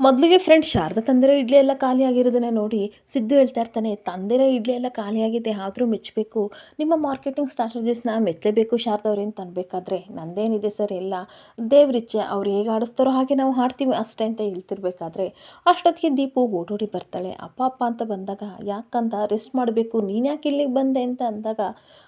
ಮೊದಲಿಗೆ ಫ್ರೆಂಡ್ ಶಾರದಾ ತಂದಿರೋ ಇಡ್ಲಿ ಎಲ್ಲ ಖಾಲಿ ನೋಡಿ ಸಿದ್ದು ಹೇಳ್ತಾ ಇರ್ತಾನೆ ತಂದಿರೋ ಇಡ್ಲಿ ಎಲ್ಲ ಖಾಲಿಯಾಗಿದೆ ಆದರೂ ಮೆಚ್ಚಬೇಕು. ನಿಮ್ಮ ಮಾರ್ಕೆಟಿಂಗ್ ಸ್ಟ್ರಾಟಜೀಸ್ನ ಮೆಚ್ಚಲೇಬೇಕು ಶಾರದಾ ಅವ್ರೇನು ತನ್ನಬೇಕಾದ್ರೆ ನಂದೇನಿದೆ ಸರ್ ಎಲ್ಲ. ದೇವ್ರಿಚ್ಛೆ ಅವ್ರು ಹೇಗೆ ಆಡಿಸ್ತಾರೋ ಹಾಗೆ ನಾವು ಹಾಡ್ತೀವಿ ಅಷ್ಟೇ ಅಂತ ಹೇಳ್ತಿರ್ಬೇಕಾದ್ರೆ. ಅಷ್ಟೊತ್ತಿಗೆ ದೀಪು ಓಡೋಡಿ ಬರ್ತಾಳೆ. ಅಪ್ಪ ಅಪ್ಪ ಅಂತ ಬಂದಾಗ ಯಾಕಂತ ರೆಸ್ಟ್ ಮಾಡಬೇಕು. ನೀನು ಯಾಕೆ ಇಲ್ಲಿಗೆ ಬಂದೆ? ಅಂತ ಅಂದಾಗ,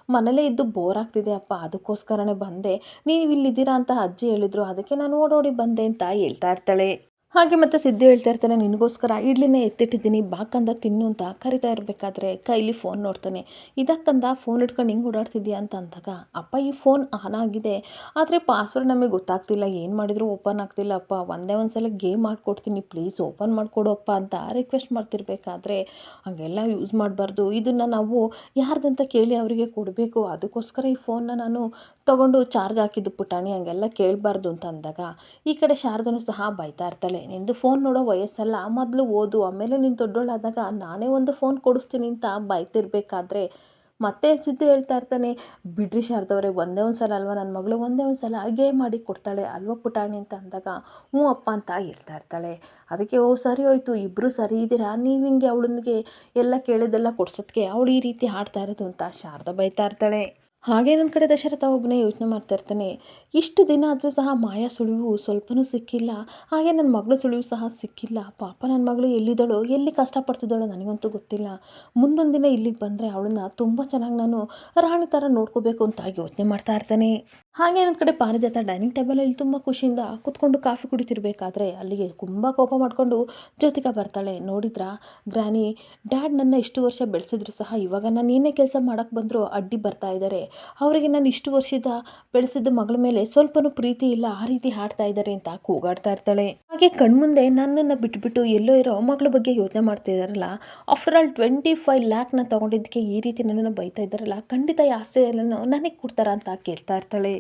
ಮನೇಲೇ ಇದ್ದು ಬೋರ್ ಆಗ್ತಿದೆ ಅಪ್ಪ. ಅದಕ್ಕೋಸ್ಕರನೇ ಬಂದೆ. ನೀವು ಇಲ್ಲಿದ್ದೀರಾ ಅಂತ ಅಜ್ಜಿ ಹೇಳಿದ್ರು. ಅದಕ್ಕೆ ನಾನು ಓಡೋಡಿ ಬಂದೆ ಅಂತ ಹೇಳ್ತಾ ಇರ್ತಾಳೆ. ಹಾಗೆ ಮತ್ತೆ ಸಿದ್ದು ಹೇಳ್ತಾ ಇರ್ತಾನೆ, ನಿನಗೋಸ್ಕರ ಇಡ್ಲಿನೇ ಎತ್ತಿಟ್ಟಿದ್ದೀನಿ ಬಾಕಂದ ತಿನ್ನು ಅಂತ ಕರಿತಾ ಇರಬೇಕಾದ್ರೆ ಕೈಲಿ ಫೋನ್ ನೋಡ್ತಾನೆ. ಇದಕ್ಕಂದ ಫೋನ್ ಇಟ್ಕೊಂಡು ಹಿಂಗೆ ಓಡಾಡ್ತಿದ್ಯಾ ಅಂತ ಅಂದಾಗ, ಅಪ್ಪ, ಈ ಫೋನ್ ಆನ್ ಆಗಿದೆ. ಆದರೆ ಪಾಸ್ವರ್ಡ್ ನಮಗೆ ಗೊತ್ತಾಗ್ತಿಲ್ಲ, ಏನು ಮಾಡಿದರೂ ಓಪನ್ ಆಗ್ತಿಲ್ಲ. ಅಪ್ಪ, ಒಂದೇ ಒಂದು ಸಲ ಗೇಮ್ ಮಾಡಿಕೊಡ್ತೀನಿ ಪ್ಲೀಸ್ ಓಪನ್ ಮಾಡಿಕೊಡಪ್ಪ ಅಂತ ರಿಕ್ವೆಸ್ಟ್ ಮಾಡ್ತಿರ್ಬೇಕಾದ್ರೆ, ಹಾಗೆಲ್ಲ ಯೂಸ್ ಮಾಡಬಾರ್ದು. ಇದನ್ನು ನಾವು ಯಾರ್ದಂತ ಕೇಳಿ ಅವರಿಗೆ ಕೊಡಬೇಕು. ಅದಕ್ಕೋಸ್ಕರ ಈ ಫೋನ್ನ ನಾನು ತಗೊಂಡು ಚಾರ್ಜ್ ಹಾಕಿದ್ದು ಪುಟಾಣಿ, ಹಂಗೆಲ್ಲ ಕೇಳಬಾರ್ದು ಅಂತ ಅಂದಾಗ, ಈ ಕಡೆ ಶಾರದನು ಸಹ ಬೈತಾ ಇರ್ತಾಳೆ. ನಿಂದು ಫೋನ್ ನೋಡೋ ವಯಸ್ಸಲ್ಲ, ಮೊದಲು ಓದು. ಆಮೇಲೆ ನೀನು ದೊಡ್ಡೋಳಾದಾಗ ನಾನೇ ಒಂದು ಫೋನ್ ಕೊಡಿಸ್ತೀನಿ ಅಂತ ಬೈತಿರ್ಬೇಕಾದ್ರೆ ಮತ್ತೆ ಸಿದ್ದು ಹೇಳ್ತಾ ಇರ್ತಾನೆ, ಬಿಡ್ರಿ ಶಾರದವ್ರೆ, ಒಂದೇ ಒಂದು ಸಲ ಅಲ್ವಾ? ನನ್ನ ಮಗಳು ಒಂದೇ ಒಂದು ಸಲ ಗೇಮ್ ಮಾಡಿ ಕೊಡ್ತಾಳೆ, ಅಲ್ವ ಪುಟಾಣಿ? ಅಂತ ಅಂದಾಗ, ಹ್ಞೂ ಅಪ್ಪ ಅಂತ ಹೇಳ್ತಾ ಇರ್ತಾಳೆ. ಅದಕ್ಕೆ, ಓ, ಸರಿ ಹೋಯ್ತು ಇಬ್ಬರು ಸರಿ ಇದ್ದೀರಾ? ನೀವು ಹಿಂಗೆ ಅವಳಿಗೆ ಎಲ್ಲ ಕೇಳಿದ್ದೆಲ್ಲ ಕೊಡ್ಸೋದಕ್ಕೆ ಅವಳು ಈ ರೀತಿ ಹಾಡ್ತಾ ಇರೋದು? ಅಂತ ಶಾರದ ಬೈತಾ ಇರ್ತಾಳೆ. ಹಾಗೆ ನನ್ನ ಕಡೆ ದಶರಥ ಒಬ್ಬನೇ ಯೋಚನೆ ಮಾಡ್ತಾ ಇರ್ತಾನೆ, ಇಷ್ಟು ದಿನ ಆದರೂ ಸಹ ಮಾಯಾ ಸುಳಿವು ಸ್ವಲ್ಪನೂ ಸಿಕ್ಕಿಲ್ಲ, ಹಾಗೆ ನನ್ನ ಮಗಳು ಸುಳಿವು ಸಹ ಸಿಕ್ಕಿಲ್ಲ, ಪಾಪ ನನ್ನ ಮಗಳು ಎಲ್ಲಿದ್ದಾಳೋ, ಎಲ್ಲಿ ಕಷ್ಟಪಡ್ತಿದ್ದಾಳೋ ನನಗಂತೂ ಗೊತ್ತಿಲ್ಲ, ಮುಂದೊಂದು ದಿನ ಇಲ್ಲಿಗೆ ಬಂದರೆ ಅವಳನ್ನ ತುಂಬ ಚೆನ್ನಾಗಿ ನಾನು ರಾಣಿ ಥರ ನೋಡ್ಕೋಬೇಕು ಅಂತ ಯೋಚನೆ ಮಾಡ್ತಾ ಇರ್ತಾನೆ. ಹಾಗೆ ನನ್ನ ಕಡೆ ಪಾರಿಜಾತ ಡೈನಿಂಗ್ ಟೇಬಲಲ್ಲಿ ತುಂಬ ಖುಷಿಯಿಂದ ಕುತ್ಕೊಂಡು ಕಾಫಿ ಕುಡಿತಿರ್ಬೇಕಾದ್ರೆ ಅಲ್ಲಿಗೆ ತುಂಬ ಕೋಪ ಮಾಡಿಕೊಂಡು ಜ್ಯೋತಿಕ ಬರ್ತಾಳೆ, ನೋಡಿದ್ರಾ ಗ್ರಾನಿ, ಡ್ಯಾಡ್ ನನ್ನ ಇಷ್ಟು ವರ್ಷ ಬೆಳೆಸಿದ್ರು ಸಹ ಇವಾಗ ನಾನು ಏನೇ ಕೆಲಸ ಮಾಡೋಕ್ಕೆ ಬಂದರೂ ಅಡ್ಡಿ ಬರ್ತಾ ಇದ್ದಾರೆ ಅವರಿಗೆ ನಾನು ಇಷ್ಟು ವರ್ಷದ ಬೆಳೆಸಿದ ಮಗಳ ಮೇಲೆ ಸ್ವಲ್ಪನೂ ಪ್ರೀತಿ ಇಲ್ಲ, ಆ ರೀತಿ ಹಾಡ್ತಾ ಇದ್ದಾರೆ ಅಂತ ಕೂಗಾಡ್ತಾ ಇರ್ತಾಳೆ. ಹಾಗೆ ಕಣ್ಮುಂದೆ ನನ್ನನ್ನು ಬಿಟ್ಬಿಟ್ಟು ಎಲ್ಲೋ ಇರೋ ಮಗಳ ಬಗ್ಗೆ ಯೋಚನೆ ಮಾಡ್ತಾ ಇದ್ದಾರಲ್ಲ ಆಫ್ಟರ್ ಆಲ್ ಟ್ವೆಂಟಿ ಫೈವ್ ಲ್ಯಾಕ್ನ ತೊಗೊಂಡಿದ್ದಕ್ಕೆ ಈ ರೀತಿ ನನ್ನನ್ನು ಬೈತಾ ಇದ್ದಾರಲ್ಲ, ಖಂಡಿತ ಈ ಆಸ್ತಿಯನ್ನು ನನಗೆ ಕೊಡ್ತಾರಾ ಅಂತ ಕೇಳ್ತಾ ಇರ್ತಾಳೆ.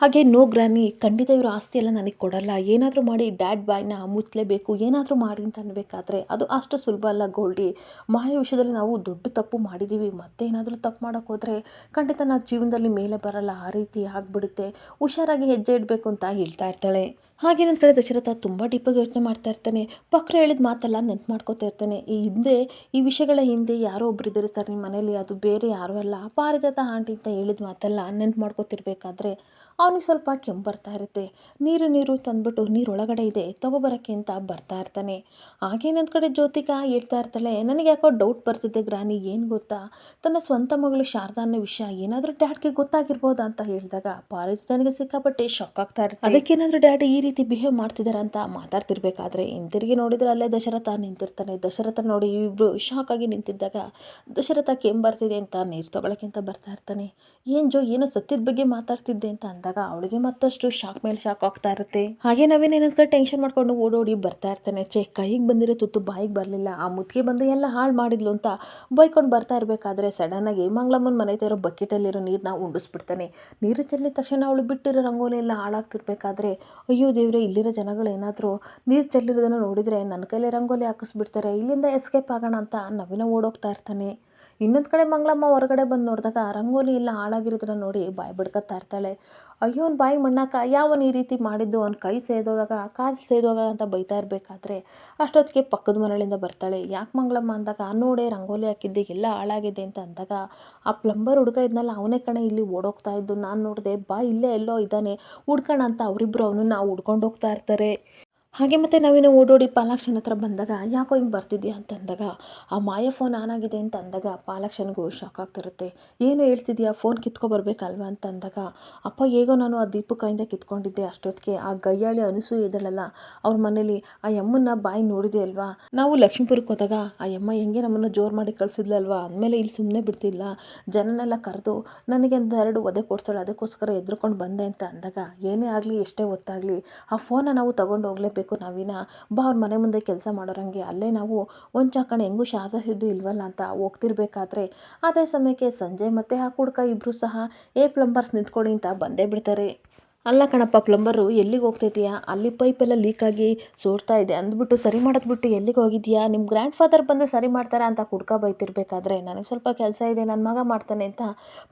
ಹಾಗೆ ನೋ ಗ್ರಾನಿ ಖಂಡಿತ ಇವರು ಆಸ್ತಿ ಎಲ್ಲ ನನಗೆ ಕೊಡಲ್ಲ. ಏನಾದರೂ ಮಾಡಿ ಡ್ಯಾಡ್ ಬಾಯ್ನ ಮುಚ್ಚಲೇಬೇಕು, ಏನಾದರೂ ಮಾಡಿ ಅಂತ ಅನ್ಬೇಕಾದ್ರೆ ಅದು ಅಷ್ಟು ಸುಲಭ ಅಲ್ಲ ಗೋಲ್ಡಿ. ಮಾಯ ವಿಷಯದಲ್ಲಿ ನಾವು ದೊಡ್ಡ ತಪ್ಪು ಮಾಡಿದ್ದೀವಿ ಮತ್ತೆ ಏನಾದರೂ ತಪ್ಪು ಮಾಡೋಕ್ಕೆ ಹೋದರೆ ಖಂಡಿತ ನಾವು ಜೀವನದಲ್ಲಿ ಮೇಲೆ ಬರಲ್ಲ. ಆ ರೀತಿ ಆಗಿಬಿಡುತ್ತೆ. ಹುಷಾರಾಗಿ ಹೆಜ್ಜೆ ಇಡಬೇಕು ಅಂತ ಹೇಳ್ತಾ ಇರ್ತಾಳೆ. ಹಾಗೆ ನನ್ನ ಕಡೆ ದಶರಥ ತುಂಬ ಡೀಪಾಗಿ ಯೋಚನೆ ಮಾಡ್ತಾ ಇರ್ತಾನೆ. ಪಕ್ರ ಹೇಳಿದ ಮಾತೆಲ್ಲ, ನೆನ್ಪು ಮಾಡ್ಕೋತಾ ಇರ್ತಾನೆ. ಈ ಹಿಂದೆ, ಈ ವಿಷಯಗಳ ಹಿಂದೆ ಯಾರೋ ಒಬ್ರು ಇದ್ದಾರೆ ಸರ್ ನಿಮ್ಮ ಮನೇಲಿ ಅದು ಬೇರೆ ಯಾರೂ ಅಲ್ಲ. ಪಾರಿಜಾತ ಆಂಟಿ ಅಂತ ಹೇಳಿದ ಮಾತೆಲ್ಲ, ನೆನ್ಪು ಮಾಡ್ಕೋತಿರ್ಬೇಕಾದ್ರೆ ಅವನಿಗೆ ಸ್ವಲ್ಪ ಕೆಮ್ಮು ಬರ್ತಾ ಇರುತ್ತೆ. ನೀರು ನೀರು ತಂದ್ಬಿಟ್ಟು ನೀರೊಳಗಡೆ ಇದೆ ತಗೊಬರೋಕ್ಕೆ ಅಂತ ಬರ್ತಾ ಇರ್ತಾನೆ. ಹಾಗೆ ಕಡೆ ಜ್ಯೋತಿಕಾ ಹೇಳ್ತಾ ಇರ್ತಾಳೆ, ನನಗೆ ಯಾಕೋ ಡೌಟ್ ಬರ್ತಿದ್ದೆ ಗ್ರಾನಿ, ಏನು ಗೊತ್ತಾ? ತನ್ನ ಸ್ವಂತ ಮಗಳು ಶಾರದಾ ಅನ್ನೋ ವಿಷಯ ಏನಾದರೂ ಡ್ಯಾಡ್ಗೆ ಗೊತ್ತಾಗಿರ್ಬೋದಾ? ಅಂತ ಹೇಳಿದಾಗ ಪಾರಿಜಾತನಿಗೆ ಸಿಕ್ಕಾಪಟ್ಟೆ ಶಾಕ್ ಆಗ್ತಾ ಇರುತ್ತೆ. ಅದಕ್ಕೇನಾದರೂ ಡ್ಯಾಡಿ ಈ ರೀತಿ ಬಿಹೇವ್ ಮಾಡ್ತಿದ್ದಾರೆ ಅಂತ ಮಾತಾಡ್ತಿರ್ಬೇಕಾದ್ರೆ ಹಿಂತಿರುಗಿ ನೋಡಿದ್ರೆ ಅಲ್ಲೇ ದಶರಥ ನಿಂತಿರ್ತಾನೆ. ದಶರಥ ನೋಡಿ ಇಬ್ಬರು ಶಾಕ್ ಆಗಿ ನಿಂತಿದ್ದಾಗ ದಶರಥ ಕೆಮ್ಮು ಬರ್ತಿದೆ ಅಂತ ನೀರು ತೊಗೊಳಕ್ಕೆ ಅಂತ ಬರ್ತಾ ಇರ್ತಾನೆ. ಏನು ಜೋ, ಏನೋ ಸತ್ಯದ ಬಗ್ಗೆ ಮಾತಾಡ್ತಿದ್ದೆ ಅಂತ ಅಂದಾಗ ಅವಳಿಗೆ ಮತ್ತಷ್ಟು ಶಾಕ್ ಮೇಲೆ ಶಾಕ್ ಆಗ್ತಾ ಇರುತ್ತೆ. ಹಾಗೆ ನಾವೇನೇನಂತ ಟೆನ್ಷನ್ ಮಾಡ್ಕೊಂಡು ಓಡೋಡಿ ಬರ್ತಾ ಇರ್ತಾನೆ. ಚೆ ಕೈಗೆ ಬಂದಿರೋ ತುತ್ತು ಬಾಯಿಗೆ ಬರಲಿಲ್ಲ. ಆ ಮುತ್ತಿಗೆ ಬಂದು ಎಲ್ಲ ಹಾಳು ಮಾಡಿದ್ಲು ಅಂತ ಬೈಕೊಂಡು ಬರ್ತಾ ಇರಬೇಕಾದ್ರೆ ಸಡನ್ನಾಗಿ ಮಂಗಳಮ್ಮನ ಮನೆ ಇರೋ ಬಕೆಟಲ್ಲಿರೋ ನೀರನ್ನ ಉಂಡಿಸ್ಬಿಡ್ತಾನೆ. ನೀರು ಚೆಲ್ಲಿದ ತಕ್ಷಣ ಅವಳು ಬಿಟ್ಟಿರೋ ರಂಗೋಲಿ ಎಲ್ಲ ಹಾಳಾಗ್ತಿರ್ಬೇಕಾದ್ರೆ, ಅಯ್ಯೋ ದೇವ್ರೆ, ಇಲ್ಲಿರೋ ಜನಗಳು ಏನಾದರೂ ನೀರು ಚೆಲ್ಲಿರೋದನ್ನು ನೋಡಿದರೆ ನನ್ನ ಕೈಲೇ ರಂಗೋಲಿ ಹಾಕಿಸ್ಬಿಡ್ತಾರೆ. ಇಲ್ಲಿಂದ ಎಸ್ಕೇಪ್ ಆಗೋಣ ಅಂತ ನವೀನ ಓಡೋಗ್ತಾ ಇರ್ತಾನೆ. ಇನ್ನೊಂದು ಕಡೆ ಮಂಗಳಮ್ಮ ಹೊರಗಡೆ ಬಂದು ನೋಡಿದಾಗ ರಂಗೋಲಿ ಎಲ್ಲ ಹಾಳಾಗಿರೋದನ್ನ ನೋಡಿ ಬಾಯಿ ಬಿಡ್ಕತ್ತಾ ಇರ್ತಾಳೆ ಅಯ್ಯೋ ಬಾಯಿ ಮಣ್ಣಾಕ ಯಾವನು ಈ ರೀತಿ ಮಾಡಿದ್ದು? ಅವ್ನ ಕೈ ಸೇದೋದಾಗ, ಕಾಲು ಸೇದೋಗ ಅಂತ ಬೈತಾ ಇರಬೇಕಾದ್ರೆ? ಅಷ್ಟೊತ್ತಿಗೆ ಪಕ್ಕದ ಮನೆಯಿಂದ ಬರ್ತಾಳೆ. ಯಾಕೆ ಮಂಗಳಮ್ಮ? ಅಂದಾಗ, ನೋಡೆ, ರಂಗೋಲಿ ಹಾಕಿದ್ದೆ ಎಲ್ಲ ಹಾಳಾಗಿದೆ ಅಂತ ಅಂದಾಗ, ಆ ಪ್ಲಂಬರ್ ಹುಡುಗ ಇದ್ನಲ್ಲ, ಅವನೇ ಕಣೆ ಇಲ್ಲಿ ಓಡೋಗ್ತಾ ಇದ್ದು. ನಾನು ನೋಡಿದೆ, ಬಾ ಇಲ್ಲೇ ಎಲ್ಲೋ ಇದ್ದಾನೆ. ಹುಡ್ಕೋಣ ಅಂತ ಅವರಿಬ್ಬರು ಅವನನ್ನು ಹುಡ್ಕೊಂಡು ಹೋಗ್ತಾ ಇರ್ತಾರೆ. ಹಾಗೆ ಮತ್ತೆ ನಾವೇನೋ ಓಡೋಡಿ ಪಾಲಾಕ್ಷನ ಹತ್ರ ಬಂದಾಗ ಯಾಕೋ ಹಿಂಗೆ ಬರ್ತಿದ್ಯಾ ಅಂತ ಅಂದಾಗ ಆ ಮಾಯ ಫೋನ್ ಆನ್ ಆಗಿದೆ ಅಂತ ಅಂದಾಗ ಪಾಲಾಕ್ಷನಿಗೂ ಶಾಕ್ ಆಗ್ತಿರುತ್ತೆ. ಏನು ಹೇಳ್ತಿದ್ಯಾ ಫೋನ್ ಕಿತ್ಕೊಬರ್ಬೇಕಲ್ವಾ ಅಂತ ಅಂದಾಗ ಅಪ್ಪ ಹೇಗೋ ನಾನು ಆ ದೀಪು ಕೈಯಿಂದ ಕಿತ್ಕೊಂಡಿದ್ದೆ ಅಷ್ಟೊತ್ತಿಗೆ. ಆ ಗಯ್ಯಾಳಿ ಅನಿಸು ಇದ್ದಳಲ್ಲ ಅವ್ರ ಮನೇಲಿ ಆ ಯಮ್ಮನ್ನ ಬಾಯಿ ನೋಡಿದೆ ಅಲ್ವಾ? ನಾವು ಲಕ್ಷ್ಮೀಪುರಕ್ಕೆ ಹೋದಾಗ, ಆ ಯಮ್ಮ ಹೆಂಗೆ ನಮ್ಮನ್ನು ಜೋರು ಮಾಡಿ ಕಳಿಸಿದ್ಲಲ್ವಾ ಅಂದಮೇಲೆ ಇಲ್ಲಿ ಸುಮ್ಮನೆ ಬಿಡ್ತಿಲ್ಲ. ಜನನೆಲ್ಲ ಕರೆದು ನನಗೆ ಎರಡು ಒದೆ ಕೊಡ್ಸೋಳು, ಅದಕ್ಕೋಸ್ಕರ ಎದ್ರುಕೊಂಡು ಬಂದೆ ಅಂತ ಅಂದಾಗ, ಏನೇ ಆಗಲಿ, ಎಷ್ಟೇ ಹೊತ್ತಾಗಲಿ ಆ ಫೋನ ನಾವು ತಗೊಂಡು ಹೋಗಲೇಬೇಕು. ನಾವಿನ ಬಾ, ಅವ್ರ ಮನೆ ಮುಂದೆ ಕೆಲಸ ಮಾಡೋರಂಗೆ ಅಲ್ಲೇ ನಾವು ಒಂದು ಚಾಕಣೆ ಹೆಂಗೂ ಶಾರದಿದ್ದು ಇಲ್ವಲ್ಲ ಅಂತ ಹೋಗ್ತಿರ್ಬೇಕಾದ್ರೆ, ಅದೇ ಸಮಯಕ್ಕೆ ಸಂಜೆ ಮತ್ತು ಆ ಕುಡ್ಕ ಇಬ್ಬರು ಸಹ ಏ ಪ್ಲಂಬರ್ಸ್ ನಿಂತ್ಕೊಳ್ಳಿ ಅಂತ ಬಂದೇ ಬಿಡ್ತಾರೆ. ಅಲ್ಲ ಕಣಪ್ಪ, ಪ್ಲಂಬರು, ಎಲ್ಲಿಗೆ ಹೋಗ್ತಿದ್ದೀಯಾ? ಅಲ್ಲಿ ಪೈಪೆಲ್ಲ ಲೀಕ್ ಆಗಿ ಸೋರ್ತಾ ಇದೆ ಅಂದ್ಬಿಟ್ಟು ಸರಿ ಮಾಡೋದ್ಬಿಟ್ಟು ಎಲ್ಲಿಗೆ ಹೋಗಿದ್ಯಾ ನಿಮ್ಮ ಗ್ರ್ಯಾಂಡ್ ಫಾದರ್ ಬಂದು ಸರಿ ಮಾಡ್ತಾರೆ ಅಂತ ಕುಡ್ಕ ಬೈತಿರ್ಬೇಕಾದ್ರೆ ನನಗೆ ಸ್ವಲ್ಪ ಕೆಲಸ ಇದೆ ನನ್ನ ಮಗ ಮಾಡ್ತಾನೆ ಅಂತ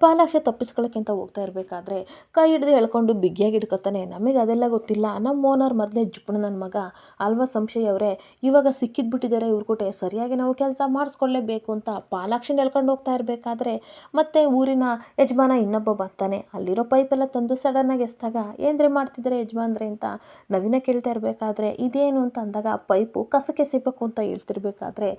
ಪಾಲಾಕ್ಷೆ ತಪ್ಪಿಸ್ಕೊಳ್ಳೋಕ್ಕಿಂತ ಹೋಗ್ತಾ ಇರಬೇಕಾದ್ರೆ ಕೈ ಹಿಡಿದು ಎಳ್ಕೊಂಡು ಬಿಗಿಯಾಗಿ ಹಿಡ್ಕೊತಾನೆ. ನಮಗೆ ಅದೆಲ್ಲ ಗೊತ್ತಿಲ್ಲ. ನಮ್ಮ ಓನರ್ ಮೊದಲೇ ಜುಪ್ಪಣ ನನ್ನ ಮಗ. ಅಲ್ವಾ ಸಂಶಯ ಅವರೇ? ಇವಾಗ ಸಿಕ್ಕಿದ್ಬಿಟ್ಟಿದ್ದಾರೆ ಇವ್ರ ಕೂಟೆ ಸರಿಯಾಗಿ ನಾವು ಕೆಲಸ ಮಾಡಿಸ್ಕೊಳ್ಳೇಬೇಕು ಅಂತ ಪಾಲಾಕ್ಷನ ಎಳ್ಕೊಂಡು ಹೋಗ್ತಾ ಇರಬೇಕಾದ್ರೆ ಮತ್ತೆ ಊರಿನ ಯಜಮಾನ ಇನ್ನೊಬ್ಬ ಬರ್ತಾನೆ. ಅಲ್ಲಿರೋ ಪೈಪೆಲ್ಲ ತಂದು ಸಡನ್ನಾಗಿ ಎಸ್ದಾಗ ಏನ್ರಿ ಮಾಡ್ತಿದ್ದಾರೆ ಯಜಮಾನ್ರೆ ಅಂತ ನವೀನ ಕೇಳ್ತಾ ಇರಬೇಕಾದ್ರೆ, ಇದೇನು ಅಂತ ಅಂದಾಗ ಪೈಪು ಕಸಕ್ಕೆ ಎಸಿಬೇಕು ಅಂತ ಹೇಳ್ತಿರ್ಬೇಕಾದ್ರೆ,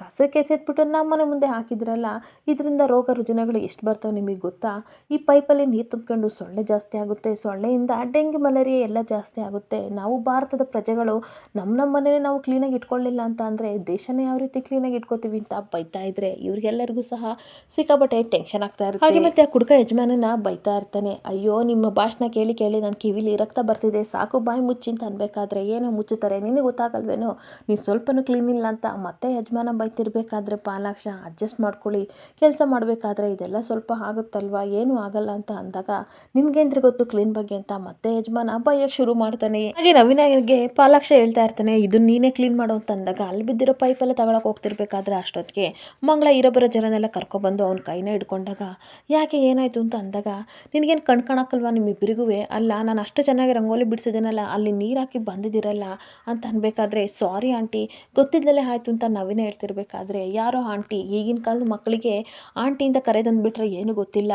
ಕಸಕ್ಕೆ ಎಸೆದ್ಬಿಟ್ಟು ನಮ್ಮ ಮನೆ ಮುಂದೆ ಹಾಕಿದ್ರಲ್ಲ, ಇದರಿಂದ ರೋಗ ರುಜಿನಗಳು ಎಷ್ಟು ಬರ್ತವೆ ನಿಮಗೆ ಗೊತ್ತಾ? ಈ ಪೈಪಲ್ಲಿ ನೀರು ತುಂಬ್ಕೊಂಡು ಸೊಳ್ಳೆ ಜಾಸ್ತಿ ಆಗುತ್ತೆ, ಸೊಳ್ಳೆಯಿಂದ ಡೆಂಗ್ಯೂ, ಮಲೇರಿಯಾ ಎಲ್ಲ ಜಾಸ್ತಿ ಆಗುತ್ತೆ. ನಾವು ಭಾರತದ ಪ್ರಜೆಗಳು ನಮ್ಮ ನಮ್ಮ ಮನೇಲಿ ನಾವು ಕ್ಲೀನಾಗಿ ಇಟ್ಕೊಳ್ಳಿಲ್ಲ ಅಂತ ಅಂದರೆ ದೇಶನೇ ಯಾವ ರೀತಿ ಕ್ಲೀನಾಗಿ ಇಟ್ಕೋತೀವಿ ಅಂತ ಬೈತಾ ಇದ್ರೆ ಇವ್ರಿಗೆಲ್ಲರಿಗೂ ಸಹ ಸಿಕ್ಕಾಪಟ್ಟೆ ಟೆನ್ಷನ್ ಆಗ್ತಾ ಇರುತ್ತೆ. ಹಾಗೆ ಮತ್ತೆ ಆ ಕುಡ್ಕ ಯಜಮಾನನ ಬೈತಾ ಇರ್ತಾನೆ, ಅಯ್ಯೋ ನಿಮ್ಮ ಭಾಷಣ ಕೇಳಿ ಕೇಳಿ ನನ್ನ ಕಿವಿಲಿ ರಕ್ತ ಬರ್ತಿದೆ, ಸಾಕು ಬಾಯಿ ಮುಚ್ಚಿ ಅಂತ ಅನ್ಬೇಕಾದ್ರೆ ಏನೋ ಮುಚ್ಚುತ್ತಾರೆ, ನಿನಗೆ ಗೊತ್ತಾಗಲ್ವೇನೋ? ನೀನು ಸ್ವಲ್ಪನೂ ಕ್ಲೀನ್ ಇಲ್ಲ ಅಂತ ಮತ್ತೆ ಯಜಮಾನ ಬೈತಿರ್ಬೇಕಾದ್ರೆ ಪಾಲಾಕ್ಷ ಅಡ್ಜಸ್ಟ್ ಮಾಡ್ಕೊಳ್ಳಿ. ಕೆಲಸ ಮಾಡಬೇಕಾದ್ರೆ ಇದೆಲ್ಲ ಸ್ವಲ್ಪ ಆಗುತ್ತಲ್ವಾ? ಏನೂ ಆಗಲ್ಲ ಅಂತ ಅಂದಾಗ ನಿಮ್ಗೇಂದ್ರೆ ಗೊತ್ತು ಕ್ಲೀನ್ ಬಗ್ಗೆ ಅಂತ ಮತ್ತೆ ಯಜಮಾನ ಬೈಯಕ್ಕೆ ಶುರು ಮಾಡ್ತಾನೆ. ಹಾಗೆ ನವೀನಗೆ ಪಾಲಾಕ್ಷ ಹೇಳ್ತಾ ಇರ್ತಾನೆ, ಇದು ನೀನೇ ಕ್ಲೀನ್ ಮಾಡು ಅಂತ ಅಂದಾಗ, ಅಲ್ಲಿ ಬಿದ್ದಿರೋ ಪೈಪೆಲ್ಲ ತಗೊಳಕ್ ಹೋಗ್ತಿರ್ಬೇಕಾದ್ರೆ ಅಷ್ಟೊತ್ತಿಗೆ ಮಂಗಳ ಇರೊಬ್ಬರ ಜನನೆಲ್ಲ ಕರ್ಕೊಬಂದು ಅವ್ನ ಕೈನ ಹಿಡ್ಕೊಂಡಾಗ, ಯಾಕೆ ಏನಾಯಿತು? ಅಂತ ಅಂದಾಗ, ನಿನಗೇನು ಕಣ್ಕಾಣಕ್ಕಲ್ವಾ ನಿಮ್ಮಿಬ್ಬರಿಗೂ ಅಲ್ಲ, ನಾನು ಅಷ್ಟು ಚೆನ್ನಾಗಿ ರಂಗೋಲಿ ಬಿಡಿಸಿದ್ದೀನಲ್ಲ, ಅಲ್ಲಿ ನೀರು ಹಾಕಿ ಬಂದಿದ್ದೀರಲ್ಲ ಅಂತ ಅನ್ಬೇಕಾದ್ರೆ, ಸಾರಿ ಆಂಟಿ ಗೊತ್ತಿದ್ದಲೇ ಆಯಿತು ಅಂತ ನವೀನ ಹೇಳ್ತಿರ್ಬೇಕಾದ್ರೆ, ಯಾರೋ ಆಂಟಿ ಈಗಿನ ಕಾಲದ ಮಕ್ಕಳಿಗೆ ಆಂಟಿಯಿಂದ ಕರೆದಂದ್ಬಿಟ್ರೆ ಏನೂ ಗೊತ್ತಿಲ್ಲ.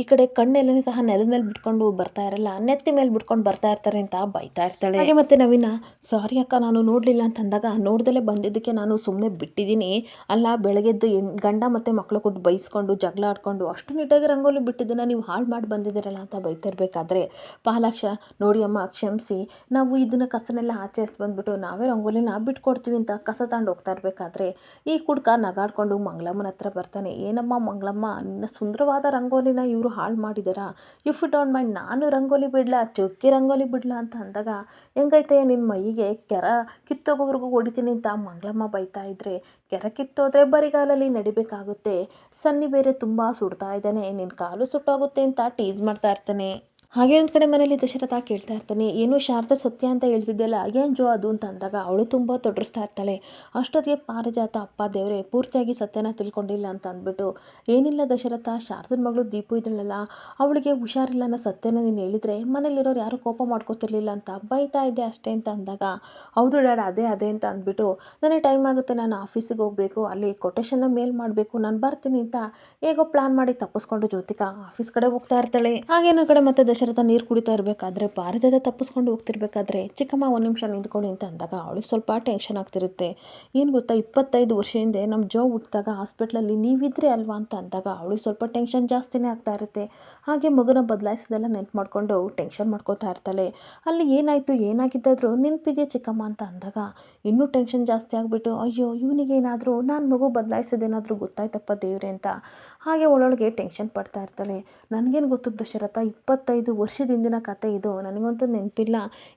ಈ ಕಡೆ ಕಣ್ಣೆಲ್ಲೇ ಸಹ ನೆಲದ ಮೇಲೆ ಬಿಟ್ಕೊಂಡು ಬರ್ತಾ ಇರಲ್ಲ, ನೆತ್ತಿ ಮೇಲೆ ಬಿಟ್ಕೊಂಡು ಬರ್ತಾ ಇರ್ತಾರೆ ಅಂತ ಬೈತಾ ಇರ್ತಾಳೆ. ಹಾಗೆ ಮತ್ತೆ ನವೀನ, ಸಾರಿ ಅಕ್ಕ, ನಾನು ನೋಡಲಿಲ್ಲ ಅಂತ ಅಂದಾಗ ನೋಡ್ದಲೇ ಬಂದಿದ್ದಕ್ಕೆ ನಾನು ಸುಮ್ಮನೆ ಬಿಟ್ಟಿದ್ದೀನಿ. ಅಲ್ಲ, ಬೆಳಗ್ಗೆದ್ದು ಗಂಡ ಮತ್ತೆ ಮಕ್ಕಳು ಕೊಟ್ಟು ಬೈಸ್ಕೊಂಡು, ಜಗಳ ಆಡ್ಕೊಂಡು, ಅಷ್ಟು ನೀಟಾಗಿ ರಂಗೋಲಿ ಬಿಟ್ಟಿದ್ದನ್ನು ನೀವು ಹಾಳು ಮಾಡಿ ಬಂದಿದ್ದೀರಲ್ಲ ಅಂತ ಬೈತಿರ್ಬೇಕಾದ್ರೆ, ಪಾಲಾಕ್ಷ, ನೋಡಿ ಅಮ್ಮ, ಕ್ಷಮಿಸಿ, ನಾವು ಇದನ್ನು ಕಸನೆಲ್ಲ ಆಚೆ ಬಂದ್ಬಿಟ್ಟು ನಾವೇ ರಂಗೋಲಿನ ಬಿಟ್ಕೊಡ್ತೀವಿ ಅಂತ ಕಸ ತಗೊಂಡು ಹೋಗ್ತಾ ಇರಬೇಕಾದ್ರೆ, ಈ ಕುಡ್ಕ ನಗಾಡ್ಕೊಂಡು ಮಂಗಳಮ್ಮನ ಹತ್ರ ಬರ್ತಾನೆ, ಏನಮ್ಮ ಮಂಗಳಮ್ಮ, ನಿನ್ನ ಸುಂದರವಾದ ರಂಗೋಲಿನ ಇವರು ಹಾಳು ಮಾಡಿದಾರಾ? ಇಫ್ ಯು ಡೋಂಟ್ ಮೈಂಡ್ ನಾನು ರಂಗೋಲಿ ಬಿಡ್ಲಾ ಚೊಕ್ಕಿ ರಂಗೋಲಿ ಬಿಡ್ಲಾ ಅಂತ ಅಂದಾಗ ಹೆಂಗೈತೆ ನಿನ್ನ ಮೈಗೆ ಕೆರ ಕಿತ್ತೋಗೋವರೆಗೂ ಹೊಡಿತೀನಿ ಅಂತ ಮಂಗಳಮ್ಮ ಬೈತಾ ಇದ್ರೆ, ಕೆರ ಕಿತ್ತೋದ್ರೆ ಬರಿಗಾಲಲ್ಲಿ ನಡಿಬೇಕಾಗುತ್ತೆ. ಸನ್ನಿ ಬೇರೆ ತುಂಬ ಸುಡ್ತಾ ಇದ್ದಾನೆ ನಿನ್ನ ಕಾಲು ಸುಟ್ಟೋಗುತ್ತೆ ಅಂತ ಟೀಸ್ ಮಾಡ್ತಾ ಇರ್ತಾನೆ. ಹಾಗೆ ಒಂದು ಕಡೆ ಮನೇಲಿ ದಶರಥ ಕೇಳ್ತಾ ಇರ್ತಾನೆ, ಏನು ಶಾರದಾ ಸತ್ಯ ಅಂತ ಹೇಳ್ತಿದ್ದಲ್ಲ ಏನು ಜೋ ಅದು? ಅಂತ ಅಂದಾಗ ಅವಳು ತುಂಬ ತೊಡರಿಸ್ತಾ ಇರ್ತಾಳೆ. ಅಷ್ಟೊತ್ತಿಗೆ ಪಾರಿಜಾತ ಅಪ್ಪ ದೇವರೇ, ಪೂರ್ತಿಯಾಗಿ ಸತ್ಯನ ತಿಳ್ಕೊಂಡಿಲ್ಲ ಅಂತ ಅಂದ್ಬಿಟ್ಟು, ಏನಿಲ್ಲ ದಶರಥ, ಶಾರದನ ಮಗಳು ದೀಪು ಇದ್ದಳಲ್ಲ, ಅವಳಿಗೆ ಹುಷಾರಿಲ್ಲ ಅನ್ನೋ ಸತ್ಯನ ನೀನು ಹೇಳಿದರೆ ಮನೇಲಿರೋರು ಯಾರು ಕೋಪ ಮಾಡ್ಕೋತಿರ್ಲಿಲ್ಲ ಅಂತ ಬೈತಾ ಇದ್ದೆ ಅಷ್ಟೇ ಅಂತ ಅಂದಾಗ, ಹೌದು ಡ್ಯಾಡ್, ಅದೇ ಅದೇ ಅಂತ ಅಂದ್ಬಿಟ್ಟು, ನನಗೆ ಟೈಮ್ ಆಗುತ್ತೆ, ನಾನು ಆಫೀಸಿಗೆ ಹೋಗಬೇಕು, ಅಲ್ಲಿ ಕೊಟೇಶನ್ನ ಮೇಲ್ ಮಾಡಬೇಕು, ನಾನು ಬರ್ತೀನಿ ಅಂತ ಹೇಗೋ ಪ್ಲಾನ್ ಮಾಡಿ ತಪ್ಪಿಸ್ಕೊಂಡು ಜ್ಯೋತಿಕಾ ಆಫೀಸ್ ಕಡೆ ಹೋಗ್ತಾ ಇರ್ತಾಳೆ. ಹಾಗೇನೋ ಕಡೆ ಮತ್ತೆ ದಶರಥ ನೀರು ಕುಡಿತಾ ಇರಬೇಕಾದ್ರೆ ಪಾರಿಜಾತ ತಪ್ಪಿಸ್ಕೊಂಡು ಹೋಗ್ತಿರ್ಬೇಕಾದ್ರೆ, ಚಿಕ್ಕಮ್ಮ ಒಂದು ನಿಮಿಷ ನಿಂತ್ಕೊಳ್ಳಿ ಅಂತ ಅಂದಾಗ ಅವಳಿಗೆ ಸ್ವಲ್ಪ ಟೆನ್ಷನ್ ಆಗ್ತಿರುತ್ತೆ. ಏನು ಗೊತ್ತಾ, ಇಪ್ಪತ್ತೈದು ವರ್ಷ ಹಿಂದೆ ನಮ್ಮ ಜೋ ಹುಟ್ಟಿದಾಗ ಹಾಸ್ಪಿಟ್ಲಲ್ಲಿ ನೀವಿದ್ರೆ ಅಲ್ವಾ ಅಂತ ಅಂದಾಗ ಅವಳಿಗೆ ಸ್ವಲ್ಪ ಟೆನ್ಷನ್ ಜಾಸ್ತಿನೇ ಆಗ್ತಾ ಇರುತ್ತೆ. ಹಾಗೆ ಮಗುನ ಬದಲಾಯಿಸೋದೆಲ್ಲ ನೆನ್ಪು ಮಾಡಿಕೊಂಡು ಟೆನ್ಷನ್ ಮಾಡ್ಕೋತಾ ಇರ್ತಾಳೆ. ಅಲ್ಲಿ ಏನಾಯಿತು, ಏನಾಗಿದ್ದಾದರೂ ನೆನಪಿದೆಯಾ ಚಿಕ್ಕಮ್ಮ ಅಂತ ಅಂದಾಗ, ಇನ್ನೂ ಟೆನ್ಷನ್ ಜಾಸ್ತಿ ಆಗಿಬಿಟ್ಟು, ಅಯ್ಯೋ, ಇವನಿಗೇನಾದರೂ, ನಾನು ಮಗು ಬದಲಾಯಿಸೋದೇನಾದರೂ ಗೊತ್ತಾಯ್ತಪ್ಪ ದೇವ್ರೆ ಅಂತ. ಹಾಗೆ ಒಳೊಳಗೆ ಟೆನ್ಷನ್ ಪಡ್ತಾ ಇರ್ತಾಳೆ. ನನಗೇನು ಗೊತ್ತು ದಶರಥ ಇಪ್ಪತ್ತೈದು ವರ್ಷದ ಹಿಂದಿನ ಕತೆ ಇದು. ನನಗಂತೂ ನೆನಪಿಲ್ಲ.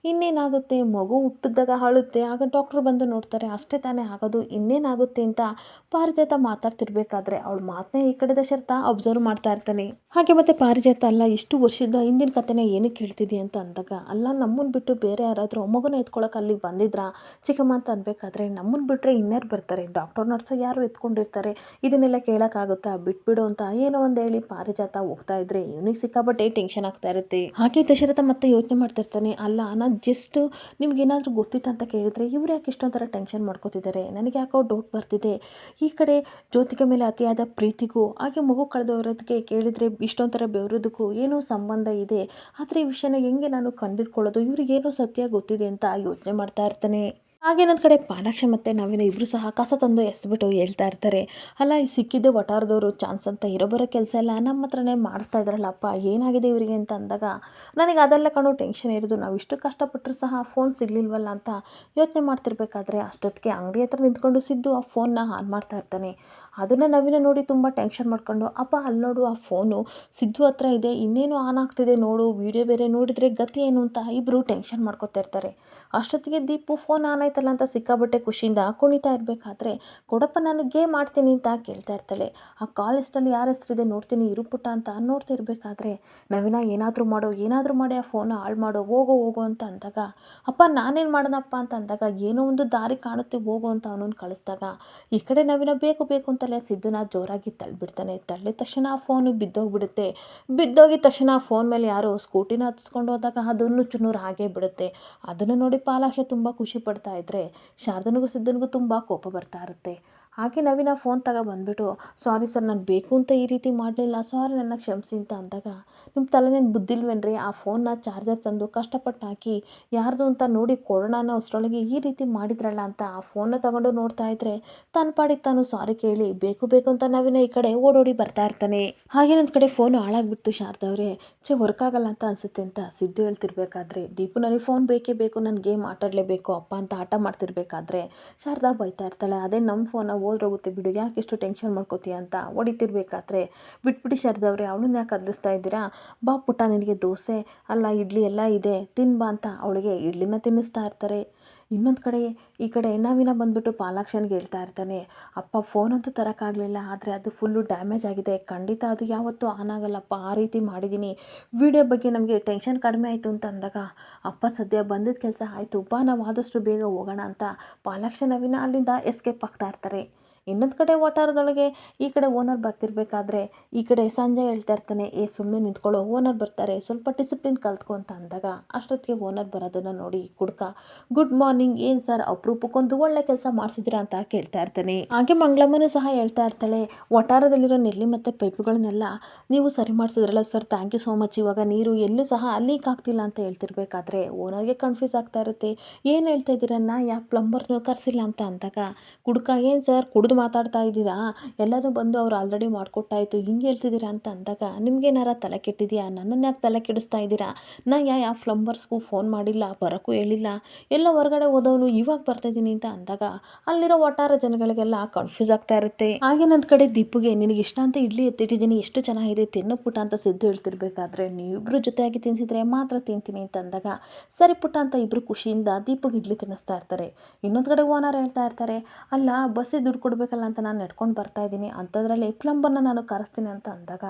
ಇನ್ನೇನಾಗುತ್ತೆ? ಮಗು ಹುಟ್ಟಿದಾಗ ಅಳುತ್ತೆ ಆಗ ಡಾಕ್ಟ್ರು ಬಂದು ನೋಡ್ತಾರೆ, ಅಷ್ಟೇ ತಾನೇ ಆಗೋದು. ಇನ್ನೇನಾಗುತ್ತೆ ಅಂತ ಪಾರಿಜಾತ ಮಾತಾಡ್ತಿರ್ಬೇಕಾದ್ರೆ ಅವಳು ಮಾತನ್ನೇ ಈ ಕಡೆ ದಶರಥ ಅಬ್ಸರ್ವ್ ಮಾಡ್ತಾ ಇರ್ತಾನೆ. ಹಾಗೆ ಮತ್ತೆ ಪಾರಿಜಾತ ಅಲ್ಲ, ಇಷ್ಟು ವರ್ಷದ ಹಿಂದಿನ ಕತೆನ ಏನಕ್ಕೆ ಹೇಳ್ತಿದ್ದಿ ಅಂತ ಅಂದಾಗ, ಅಲ್ಲ ನಮ್ಮನ್ನು ಬಿಟ್ಟು ಬೇರೆ ಯಾರಾದರೂ ಮಗುನ ಎತ್ಕೊಳ್ಳೋಕೆ ಅಲ್ಲಿಗೆ ಬಂದಿದ್ರಾ? ಚಿಕ್ಕಮ್ಮ ಅಂತ ಅನ್ಬೇಕಾದ್ರೆ ನಮ್ಮನ್ನು ಬಿಟ್ಟರೆ ಇನ್ಯಾರು ಬರ್ತಾರೆ? ಡಾಕ್ಟರ್ ನರ್ಸ ಯಾರು ಎತ್ಕೊಂಡಿರ್ತಾರೆ? ಇದನ್ನೆಲ್ಲ ಕೇಳೋಕ್ಕಾಗುತ್ತಾ? ಬಿಟ್ಬಿಡು. ಅಂತ ಏನೋ ಒಂದು ಹೇಳಿ ಪಾರಿಜಾತ ಹೋಗ್ತಾ ಇದ್ರೆ ಇವನಿಗೆ ಸಿಕ್ಕಾಪಟ್ಟೆ ಟೆನ್ಷನ್ ಆಗ್ತಾ ಇರುತ್ತೆ. ಹಾಗೆ ದಶರಥ ಮತ್ತೆ ಯೋಚನೆ ಮಾಡ್ತಿರ್ತಾನೆ ಅಲ್ಲ ನಾನು ಜಸ್ಟ್ ನಿಮ್ಗೇನಾದರೂ ಗೊತ್ತಿತ್ತು ಅಂತ ಕೇಳಿದ್ರೆ ಇವ್ರು ಯಾಕೆ ಇಷ್ಟೊಂಥರ ಟೆನ್ಷನ್ ಮಾಡ್ಕೋತಿದ್ದಾರೆ ನನಗೆ ಯಾಕೋ ಡೌಟ್ ಬರ್ತಿದೆ. ಈ ಕಡೆ ಜ್ಯೋತಿಕ ಮೇಲೆ ಅತಿಯಾದ ಪ್ರೀತಿಗೂ, ಹಾಗೆ ಮಗು ಕಳೆದವರದಕ್ಕೆ ಕೇಳಿದರೆ ಇಷ್ಟೊಂಥರ ಬೆವರೋದಕ್ಕೂ ಏನೋ ಸಂಬಂಧ ಇದೆ. ಆದರೆ ಈ ವಿಷಯನ ಹೆಂಗೆ ನಾನು ಕಂಡಿಡ್ಕೊಳ್ಳೋದು? ಇವ್ರಿಗೇನೋ ಸತ್ಯ ಗೊತ್ತಿದೆ ಅಂತ ಯೋಚನೆ ಮಾಡ್ತಾ ಇರ್ತಾನೆ. ಹಾಗೆ ನನ್ನ ಕಡೆ ಪಾಲಾಕ್ಷ ಮತ್ತು ನಾವೇನು ಇಬ್ಬರು ಸಹ ಕಸ ತಂದು ಎಸ್ಬಿಟ್ಟು ಹೇಳ್ತಾ ಇರ್ತಾರೆ. ಅಲ್ಲ, ಈ ಸಿಕ್ಕಿದ್ದೆ ಒಟಾರದವರು ಚಾನ್ಸ್ ಅಂತ ಇರೋ ಬರೋ ಕೆಲಸ ಎಲ್ಲ ನಮ್ಮ ಹತ್ರನೇ ಮಾಡಿಸ್ತಾ ಇದ್ದಾರಲ್ಲಪ್ಪ ಏನಾಗಿದೆ ಇವರಿಗೆ? ಅಂತ ಅಂದಾಗ, ನನಗೆ ಅದೆಲ್ಲ ಕಂಡು ಟೆನ್ಷನ್ ಇರೋದು. ನಾವು ಇಷ್ಟು ಕಷ್ಟಪಟ್ಟರು ಸಹ ಫೋನ್ ಸಿಗಲಿಲ್ವಲ್ಲ ಅಂತ ಯೋಚನೆ ಮಾಡ್ತಿರ್ಬೇಕಾದ್ರೆ ಅಷ್ಟೊತ್ತಿಗೆ ಅಂಗಡಿ ಹತ್ರ ನಿಂತ್ಕೊಂಡು ಸಿದ್ದು ಆ ಫೋನ್ನ ಆನ್ ಮಾಡ್ತಾ ಇರ್ತಾನೆ. ಅದನ್ನು ನವೀನ ನೋಡಿ ತುಂಬ ಟೆನ್ಷನ್ ಮಾಡ್ಕೊಂಡು, ಅಪ್ಪ, ಅಲ್ಲಿ ನೋಡು, ಆ ಫೋನು ಸಿದ್ದು ಹತ್ರ ಇದೆ, ಇನ್ನೇನು ಆನ್ ಆಗ್ತಿದೆ ನೋಡು ವಿಡಿಯೋ ಬೇರೆ ನೋಡಿದರೆ ಗತಿ ಏನು ಅಂತ ಇಬ್ಬರು ಟೆನ್ಷನ್ ಮಾಡ್ಕೊತಾ ಇರ್ತಾರೆ. ಅಷ್ಟೊತ್ತಿಗೆ ದೀಪು ಫೋನ್ ಆನ್ ಆಯ್ತಲ್ಲ ಅಂತ ಸಿಕ್ಕಾಬಟ್ಟೆ ಖುಷಿಯಿಂದ ಕುಣಿತಾ ಇರಬೇಕಾದ್ರೆ, ಕೊಡಪ್ಪ, ನಾನು ಗೇಮ್ ಆಡ್ತೀನಿ ಅಂತ ಕೇಳ್ತಾ ಇರ್ತಾಳೆ. ಆ ಕಾಲ್ ಲಿಸ್ಟಲ್ಲಿ ಯಾರ ಹೆಸರಿದೆ ನೋಡ್ತೀನಿ, ಇರುಪುಟ ಅಂತ ನೋಡ್ತಾ ಇರಬೇಕಾದ್ರೆ, ನವೀನ, ಏನಾದರೂ ಮಾಡೋ, ಏನಾದರೂ ಮಾಡಿ ಆ ಫೋನ್ ಹಾಳು ಮಾಡೋ, ಹೋಗೋ ಹೋಗೋ ಅಂತ ಅಂದಾಗ, ಅಪ್ಪ, ನಾನೇನು ಮಾಡೋಣಪ್ಪ ಅಂತ ಅಂದಾಗ, ಏನೋ ಒಂದು ದಾರಿ ಕಾಣುತ್ತೆ, ಹೋಗೋ ಅಂತ ಅವನನ್ನು ಕಳಿಸ್ದಾಗ, ಈ ಕಡೆ ನವೀನ ಬೇಕು ಬೇಕು ಅಂತಲೇ ನಾ ಜೋರಾಗಿ ತಳ್ಳಿಬಿಡ್ತಾನೆ ತಳ್ಳಿದ ತಕ್ಷಣ ಆ ಫೋನು ಬಿದ್ದೋಗ್ಬಿಡುತ್ತೆ. ಬಿದ್ದೋಗಿದ ತಕ್ಷಣ ಆ ಫೋನ್ ಮೇಲೆ ಯಾರೋ ಸ್ಕೂಟಿನ ಹತ್ಸ್ಕೊಂಡು ಹೋದಾಗ ಅದನ್ನು ಚುನೂರು ಹಾಗೆ ಬಿಡುತ್ತೆ. ಅದನ್ನು ನೋಡಿ ಪಾಲಾಕ್ಷ ತುಂಬ ಖುಷಿ ಪಡ್ತಾ ಇದ್ದರೆ ಶಾರದನಿಗೂ ಸಿದ್ದನಿಗೂ ತುಂಬ ಕೋಪ ಬರ್ತಾ ಇರುತ್ತೆ. ಹಾಗೆ ನವೀನ ಫೋನ್ ತಗೊ ಬಂದ್ಬಿಟ್ಟು ಸಾರಿ ಸರ್ ನಾನು ಬೇಕು ಅಂತ ಈ ರೀತಿ ಮಾಡಲಿಲ್ಲ. ಸಾರಿ ನನ್ನ ಕ್ಷಮಿಸಿ ಅಂತ ಅಂದಾಗ ನಿಮ್ಮ ತಲೆನೇನು ಬುದ್ಧಿಲ್ವೇನ್ರಿ ಆ ಫೋನ್ನ ಚಾರ್ಜರ್ ತಂದು ಕಷ್ಟಪಟ್ಟು ಹಾಕಿ, ಯಾರ್ದು ಅಂತ ನೋಡಿ ಕೊಡೋಣ ಅಷ್ಟರೊಳಗೆ ಈ ರೀತಿ ಮಾಡಿದ್ರಲ್ಲ ಅಂತ ಆ ಫೋನ್ನ ತಗೊಂಡು ನೋಡ್ತಾ ಇದ್ರೆ ತನ್ನ ಪಾಡಿಗೆ ತಾನು ಸಾರಿ ಕೇಳಿ, ಬೇಕು ಬೇಕು ಅಂತ ನವೀನ ಈ ಕಡೆ ಓಡೋಡಿ ಬರ್ತಾ ಇರ್ತಾನೆ. ಹಾಗೆ ನನ್ನ ಕಡೆ ಫೋನ್ ಹಾಳಾಗ್ಬಿಟ್ಟು ಶಾರದವ್ರೆ ಚೆ ವರ್ಕ್ ಆಗಲ್ಲ ಅಂತ ಅನಿಸುತ್ತೆ ಅಂತ ಸಿದ್ದು ಹೇಳ್ತಿರ್ಬೇಕಾದ್ರೆ, ದೀಪು ನನಗೆ ಫೋನ್ ಬೇಕೇ ಬೇಕು, ನಾನು ಗೇಮ್ ಆಟಾಡಲೇಬೇಕು, ಅಪ್ಪ ಅಂತ ಆಟ ಮಾಡ್ತಿರ್ಬೇಕಾದ್ರೆ, ಶಾರದಾ ಬೈತಾ ಇರ್ತಾಳೆ. ಅದೇ ನಮ್ಮ ಫೋನ ಹೋದ್ರೋಗುತ್ತೆ ಬಿಡು, ಯಾಕೆ ಎಷ್ಟು ಟೆನ್ಷನ್ ಮಾಡ್ಕೋತೀಯ ಅಂತ ಹೊಡಿತಿರ್ಬೇಕಾದ್ರೆ ಬಿಟ್ಬಿಟ್ಟು ಶಾರದವ್ರೆ, ಅವಳನ್ನ ಯಾಕೆ ಕದಲಿಸ್ತಾ ಇದ್ದೀರಾ? ಬಾ ಪುಟ್ಟ ನಿನಗೆ ದೋಸೆ, ಅಲ್ಲ ಇಡ್ಲಿ ಎಲ್ಲ ಇದೆ ತಿನ್ ಬಾ ಅಂತ ಅವಳಿಗೆ ಇಡ್ಲಿನ ತಿನ್ನಿಸ್ತಾ ಇರ್ತಾರೆ. ಇನ್ನೊಂದು ಕಡೆ, ಈ ಕಡೆ ನವೀನ ಬಂದ್ಬಿಟ್ಟು ಪಾಲಾಕ್ಷನ್ಗೆ ಹೇಳ್ತಾ ಇರ್ತಾನೆ, ಅಪ್ಪ ಫೋನ್ ಅಂತೂ ತರೋಕ್ಕಾಗಲಿಲ್ಲ ಆದರೆ ಅದು ಫುಲ್ಲು ಡ್ಯಾಮೇಜ್ ಆಗಿದೆ. ಖಂಡಿತ ಅದು ಯಾವತ್ತೂ ಆನ್ ಆಗಲ್ಲಪ್ಪ, ಆ ರೀತಿ ಮಾಡಿದ್ದೀನಿ ವಿಡಿಯೋ ಬಗ್ಗೆ ನಮಗೆ ಟೆನ್ಷನ್ ಕಡಿಮೆ ಆಯಿತು ಅಂತ ಅಂದಾಗ, ಅಪ್ಪ, ಸದ್ಯ ಬಂದಿದ್ದ ಕೆಲಸ ಆಯಿತು, ಬಾ, ನಾವು ಆದಷ್ಟು ಬೇಗ ಹೋಗೋಣ ಅಂತ. ಪಾಲಾಕ್ಷ ನವೀನ ಅಲ್ಲಿಂದ ಎಸ್ಕೇಪ್ ಆಗ್ತಾ ಇರ್ತಾರೆ. ಇನ್ನೊಂದು ಕಡೆ ವಠಾರದೊಳಗೆ ಈ ಕಡೆ ಓನರ್ ಬರ್ತಿರ್ಬೇಕಾದ್ರೆ ಈ ಕಡೆ ಸಂಜೆ ಹೇಳ್ತಾ ಇರ್ತಾನೆ, ಏ ಸುಮ್ಮನೆ ನಿಂತ್ಕೊಳ್ಳೋ ಓನರ್ ಬರ್ತಾರೆ, ಸ್ವಲ್ಪ ಡಿಸಿಪ್ಲಿನ್ ಕಲ್ತ್ಕೊ ಅಂತ ಅಂದಾಗ ಅಷ್ಟೊತ್ತಿಗೆ ಓನರ್ ಬರೋದನ್ನು ನೋಡಿ ಕುಡ್ಕ ಗುಡ್ ಮಾರ್ನಿಂಗ್ ಏನು ಸರ್ ಅಪರೂಪಕ್ಕೊಂದು ಒಳ್ಳೆ ಕೆಲಸ ಮಾಡಿಸಿದ್ರಾ ಅಂತ ಕೇಳ್ತಾ ಇರ್ತಾನೆ. ಹಾಗೆ ಮಂಗಳಮ್ಮನೂ ಸಹ ಹೇಳ್ತಾ ಇರ್ತಾಳೆ ವಾಟಾರದಲ್ಲಿರೋ ನೆಲ್ಲಿ ಮತ್ತು ಪೈಪುಗಳನ್ನೆಲ್ಲ ನೀವು ಸರಿ ಮಾಡಿಸಿದ್ರಲ್ಲ sir thank you so much ಇವಾಗ ನೀರು ಎಲ್ಲೂ ಸಹ ಲೀಕ್ ಆಗ್ತಿಲ್ಲ ಅಂತ ಹೇಳ್ತಿರ್ಬೇಕಾದ್ರೆ ಓನರ್ಗೆ ಕನ್ಫ್ಯೂಸ್ ಆಗ್ತಾ ಇರುತ್ತೆ, ಏನು ಹೇಳ್ತಾ ಇದ್ದೀರಾ, ನಾ ಯಾವ ಪ್ಲಂಬರ್ನೂ ಕರೆಸಿಲ್ಲ ಅಂತ ಅಂದಾಗ ಕುಡ್ಕ, ಏನು ಸರ್ ಕುಡಿದು ಮಾತಾಡ್ತಾ ಇದ್ದೀರಾ? ಎಲ್ಲರೂ ಬಂದು ಅವ್ರು ಆಲ್ರೆಡಿ ಮಾಡಿಕೊಟ್ಟಾಯಿತು, ಹಿಂಗೆ ಹೇಳ್ತಿದ್ದೀರಾ ಅಂತ ಅಂದಾಗ ನಿಮ್ಗೇನಾರ ತಲೆ ಕೆಟ್ಟಿದೆಯಾ? ನನ್ನನ್ನು ಯಾಕೆ ತಲೆ ಕೆಡಿಸ್ತಾ ಇದ್ದೀರಾ? ನಾ ಯಾ ಯಾವ ಪ್ಲಂಬರ್ಸ್ಗೂ ಫೋನ್ ಮಾಡಿಲ್ಲ, ಬರೋಕ್ಕೂ ಹೇಳಿಲ್ಲ. ಎಲ್ಲ ಹೊರಗಡೆ ಹೋದವನು ಇವಾಗ ಬರ್ತಾಯಿದ್ದೀನಿ ಅಂತ ಅಂದಾಗ ಅಲ್ಲಿರೋ ಒಟ್ಟಾರೆ ಜನಗಳಿಗೆಲ್ಲ ಕನ್ಫ್ಯೂಸ್ ಆಗ್ತಾ ಇರುತ್ತೆ. ಹಾಗೆ ನನ್ನ ಕಡೆ ದೀಪುಗೆ, ನಿನಗೆ ಇಷ್ಟ ಅಂತ ಇಡ್ಲಿ ಎತ್ತಿಟ್ಟಿದ್ದೀನಿ, ಎಷ್ಟು ಚೆನ್ನಾಗಿದೆ, ತಿನ್ನು ಪುಟ ಅಂತ ಸಿದ್ದು ಹೇಳ್ತಿರ್ಬೇಕಾದ್ರೆ ನೀವಿಬ್ರು ಜೊತೆಯಾಗಿ ತಿನ್ಸಿದ್ರೆ ಮಾತ್ರ ತಿಂತೀನಿ ಅಂತ ಅಂದಾಗ ಸರಿ ಪುಟ ಅಂತ ಇಬ್ಬರು ಖುಷಿಯಿಂದ ದೀಪುಗೆ ಇಡ್ಲಿ ತಿನ್ನಿಸ್ತಾ ಇರ್ತಾರೆ. ಇನ್ನೊಂದು ಕಡೆ ಓನರ್ ಹೇಳ್ತಾ ಇರ್ತಾರೆ, ಅಲ್ಲ, ಬಸ್ಸಿಗೆ ದುಡ್ಡು ಕೊಡಬೇಕಲ್ಲ ಅಂತ ನಾನು ನಡ್ಕೊಂಡು ಬರ್ತಾ ಇದ್ದೀನಿ. ಅಂಥದ್ರಲ್ಲಿ ಪ್ಲಂಬರ್ನ ನಾನು ಕರೆಸ್ತೀನಿ ಅಂತ ಅಂದಾಗ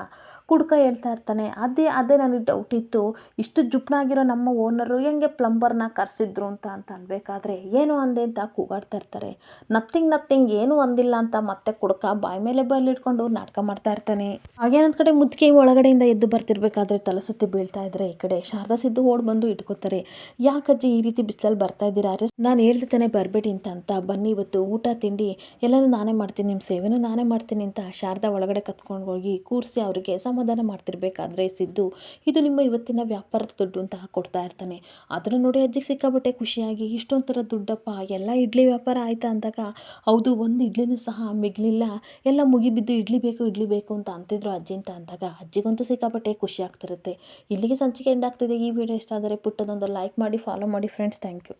ಕುಡ್ಕ ಹೇಳ್ತಾ ಇರ್ತಾನೆ. ಅದೇ ಅದೇ ನನಗೆ ಡೌಟ್ ಇತ್ತು. ಇಷ್ಟು ಜುಪ್ನಾಗಿರೋ ನಮ್ಮ ಓನರು ಹೆಂಗೆ ಪ್ಲಂಬರ್ನ ಕರೆಸಿದ್ರು ಅಂತ ಅಂತ ಅನ್ಬೇಕಾದ್ರೆ ಏನು ಅಂದೆ ಅಂತ ಕೂಗಾಡ್ತಾ ಇರ್ತಾರೆ. ನಥಿಂಗ್ ನಥಿಂಗ್ ಏನು ಅಂದಿಲ್ಲ ಅಂತ ಮತ್ತೆ ಕುಡ್ಕ ಬಾಯಿ ಮೇಲೆ ಬಲ್ಲಿಟ್ಕೊಂಡು ನಾಟಕ ಮಾಡ್ತಾ ಇರ್ತಾನೆ. ಹಾಗೇನೊಂದು ಕಡೆ ಮುದ್ಕೆ ಒಳಗಡೆಯಿಂದ ಎದ್ದು ಬರ್ತಿರ್ಬೇಕಾದ್ರೆ ತಲೆ ಸುತ್ತಿ ಬೀಳ್ತಾ ಇದ್ರೆ ಈ ಕಡೆ ಶಾರದಾ ಸಿದ್ದು ಓಡ್ ಬಂದು ಇಟ್ಕೋತಾರೆ. ಯಾಕಜ್ಜಿ ಈ ರೀತಿ ಬಿಸಿಲಲ್ಲಿ ಬರ್ತಾ ಇದ್ದೀರಾ? ನಾನು ಹೇಳ್ತಾನೆ ಬರಬೇಡಿ ಅಂತ ಅಂತ. ಬನ್ನಿ ಇವತ್ತು ಊಟ, ತಿಂಡಿ ಎಲ್ಲನೂ ನಾನೇ ಮಾಡ್ತೀನಿ ನಿಮ್ಮ ಸೇವೆನೂ ನಾನೇ ಮಾಡ್ತೀನಿ ಅಂತ ಶಾರದಾ ಒಳಗಡೆ ಕತ್ಕೊಂಡು ಹೋಗಿ ಕೂರಿಸಿ ಅವರಿಗೆ ಸಮಾಧಾನ ಮಾಡ್ತಿರ್ಬೇಕಾದ್ರೆ ಸಿದ್ದು, ಇದು ನಿಮ್ಮ ಇವತ್ತಿನ ವ್ಯಾಪಾರದ ದುಡ್ಡು ಅಂತ ಕೊಡ್ತಾ ಇರ್ತಾನೆ. ಅದನ್ನು ನೋಡಿ ಅಜ್ಜಿಗೆ ಸಿಕ್ಕಾಬಟ್ಟೆ ಖುಷಿಯಾಗಿ, ಇಷ್ಟೊಂದು ಥರ ದುಡ್ಡಪ್ಪ, ಎಲ್ಲ ಇಡ್ಲಿ ವ್ಯಾಪಾರ ಆಯ್ತಾ? ಅಂದಾಗ, ಹೌದು, ಒಂದು ಇಡ್ಲಿನೂ ಸಹ ಮಿಗ್ಲಿಲ್ಲ. ಎಲ್ಲ ಮುಗಿಬಿದ್ದು ಇಡ್ಲಿ ಬೇಕು ಇಡ್ಲಿ ಬೇಕು ಅಂತ ಅಂತಿದ್ರು ಅಜ್ಜಿ ಅಂತ ಅಂದಾಗ, ಅಜ್ಜಿಗಂತೂ ಸಿಕ್ಕಾಪಟ್ಟೆ ಖುಷಿ ಆಗ್ತಿರುತ್ತೆ. ಇಲ್ಲಿಗೆ ಸಂಚಿಕೆ ಎಂಡ್ ಆಗ್ತಿದೆ. ಈ ವಿಡಿಯೋ ಇಷ್ಟ ಆದರೆ ಪುಟ್ಟದೊಂದು ಲೈಕ್ ಮಾಡಿ ಫಾಲೋ ಮಾಡಿ ಫ್ರೆಂಡ್ಸ್ ಥ್ಯಾಂಕ್ ಯು